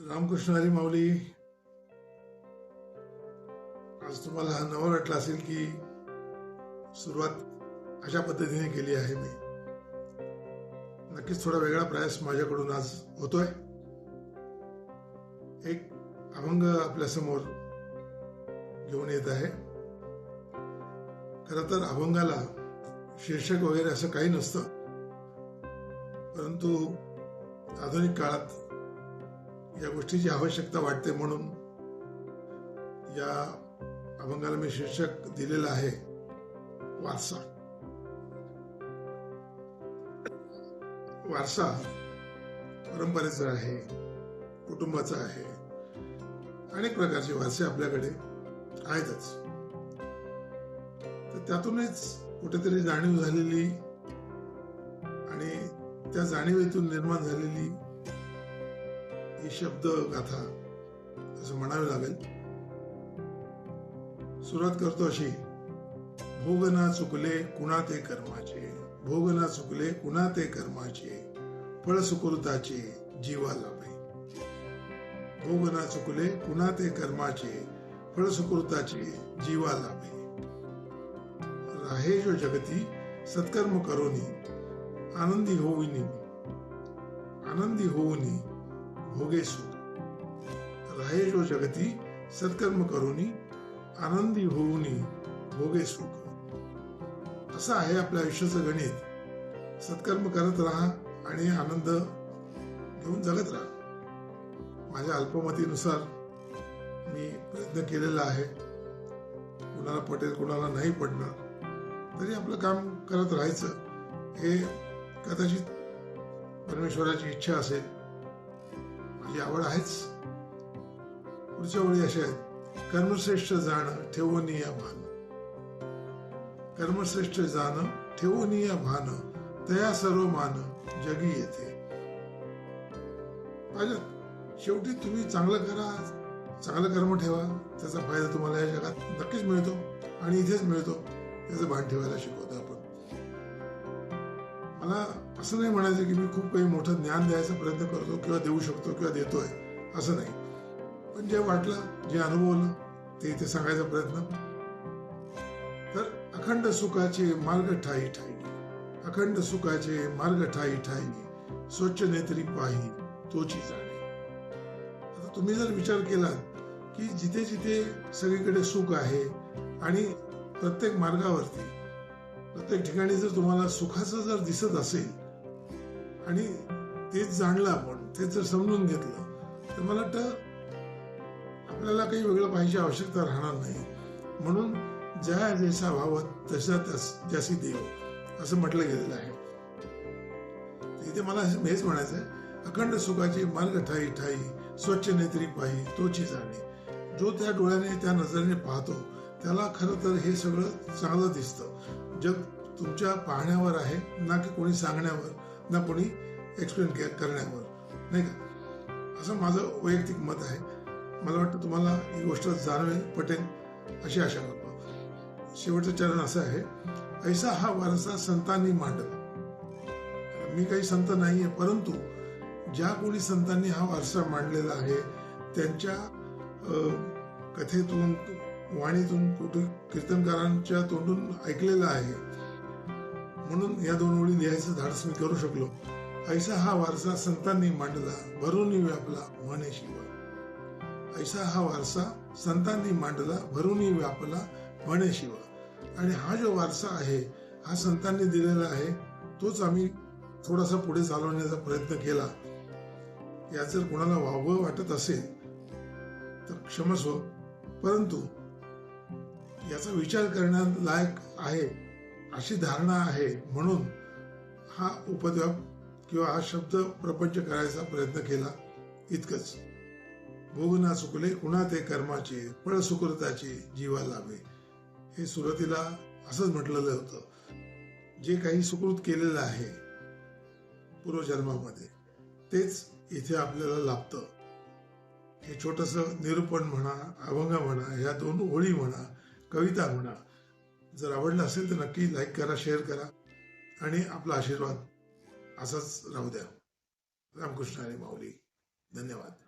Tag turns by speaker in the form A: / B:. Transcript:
A: रामकृष्ण हरी माऊली आज तुम्हाला हा नवा वाटला असेल की सुरुवात अशा पद्धतीने केली आहे मी. नक्कीच थोडा वेगळा प्रयास माझ्याकडून आज होतोय. एक अभंग आपल्यासमोर घेऊन येत आहे. खर तर अभंगाला शीर्षक वगैरे असं काही नसतं. परंतु आधुनिक काळात या गोष्टीची आवश्यकता वाटते म्हणून या अभंगाला मी शीर्षक दिलेलं आहे वारसा. वारसा परंपरेचा आहे कुटुंबाचा आहे अनेक प्रकारचे वारसे आपल्याकडे आहेतच. तर त्यातूनच कुठेतरी जाणीव झालेली आणि त्या जाणीवेतून निर्माण झालेली ही शब्द गाथा असं म्हणावे लागेल. सुरुवात करतो अशी. भोगना चुकले कुणा ते कर्माचे? भोग ना चुकले कुणा ते कर्माचे? फळ सुकृताचे जीवा लाभे. भोगना चुकले कुणा ते कर्माचे? फळ सुकृताचे जीवा लाभे. राहे जो जगती सत्कर्म करोनी आनंदी होऊनी. आनंदी होऊनी. भोगे सुख राहे जो जगती सत्कर्म करोनी आनंदी होऊनी भोगे सुख असं आहे आपल्या आयुष्याचं गणित. सत्कर्म करत राहा आणि आनंद घेऊन जगत राहा. माझ्या अल्पमतीनुसार मी प्रयत्न केलेला आहे. कुणाला पटेल कुणाला नाही पडणार. तरी आपलं काम करत राहायचं हे कदाचित परमेश्वराची इच्छा असेल. माझी आवड आहेच. पुढच्या वेळी अशा आहेत. कर्मश्रेष्ठ जाण ठेवून या भान. कर्मश्रेष्ठ जाण ठेवून या भान. तया सर्व मान जगी येते पाहिजे शेवटी तुम्ही चांगलं करा. चांगलं कर्म ठेवा. त्याचा फायदा तुम्हाला या जगात नक्कीच मिळतो आणि इथेच मिळतो. त्याचं भान ठेवायला शिकवतो आपण. मला असं नाही म्हणायचं की मी खूप काही मोठं ज्ञान द्यायचा प्रयत्न करतो किंवा देऊ शकतो किंवा देतोय असं नाही. पण जे वाटलं जे अनुभवलं ते इथे सांगायचा प्रयत्न. तर अखंड सुखाचे मार्ग ठाई ठाई. अखंड सुखाचे मार्ग ठाई ठाई. स्वच्छ नेत्री पाही तोची जाणे. आता तुम्ही जर विचार केला की जिथे जिथे सगळीकडे सुख आहे आणि प्रत्येक मार्गावरती प्रत्येक ठिकाणी जर तुम्हाला सुखाचं जर दिसत असेल आणि तेच जाणलं आपण तेच जर समजून घेतलं तर मला वाटतं आपल्याला काही वेगळं पाहिजे आवश्यकता राहणार नाही. म्हणून ज्या जैसा भावत तशा ज्यासी देव असं म्हटलं गेलेलं आहे. इथे मला हेच म्हणायचं आहे अखंड सुखाची मार्ग ठाई ठाई स्वच्छ नेत्री पाही तोची जाणे. जो त्या डोळ्याने त्या नजरेने पाहतो त्याला खरं तर हे सगळं चांगलं दिसतं. जग तुमच्या पाहण्यावर आहे ना की कोणी सांगण्यावर. ना कोणी एक्सप्लेन करण्यावर. नाही का? असं माझं वैयक्तिक मत आहे. मला वाटतं तुम्हाला ही गोष्ट जाणवेल पटेल अशी आशा करतो. शेवटचं चरण असं आहे ऐसा हा वारसा संतांनी मांडला. मी काही संत नाहीये परंतु ज्या कोणी संतांनी हा वारसा मांडलेला आहे त्यांच्या कथेतून वाणीतून कुठे कीर्तनकारांच्या तोंडून ऐकलेलं आहे म्हणून या दोन ओळी लिहायचं धाडस मी करू शकलो. ऐसा हा वारसा संतांनी मांडला भरून व्यापला म्हणे शिव ऐसा हा वारसा संतांनी मांडला भरून व्यापला म्हणे शिव आणि हा जो वारसा आहे हा संतांनी दिलेला आहे तोच आम्ही थोडासा पुढे चालवण्याचा प्रयत्न केला. या जर कोणाला वावं वाटत असेल तर क्षमस्व. परंतु याचा विचार करण्यालायक आहे. अशी धारणा आहे म्हणून हा उपद्रव किंवा हा शब्द प्रपंच करायचा प्रयत्न केला इतकंच. भोग ना चुकले कुणा ते कर्माचे फळ सुकृताचे जीवा लाभे. हे सुरुवातीला असंच म्हटलेलं होतं. जे काही सुकृत केलेलं आहे पूर्वजन्मामध्ये तेच इथे आपल्याला लाभतं. हे छोटस निरूपण म्हणा अभंग म्हणा ह्या दोन ओळी म्हणा कविता म्हणा जर आवडलं असेल तर नक्की लाईक करा शेअर करा आणि आपला आशीर्वाद असाच राहू द्या. रामकृष्ण आणि माऊली. धन्यवाद.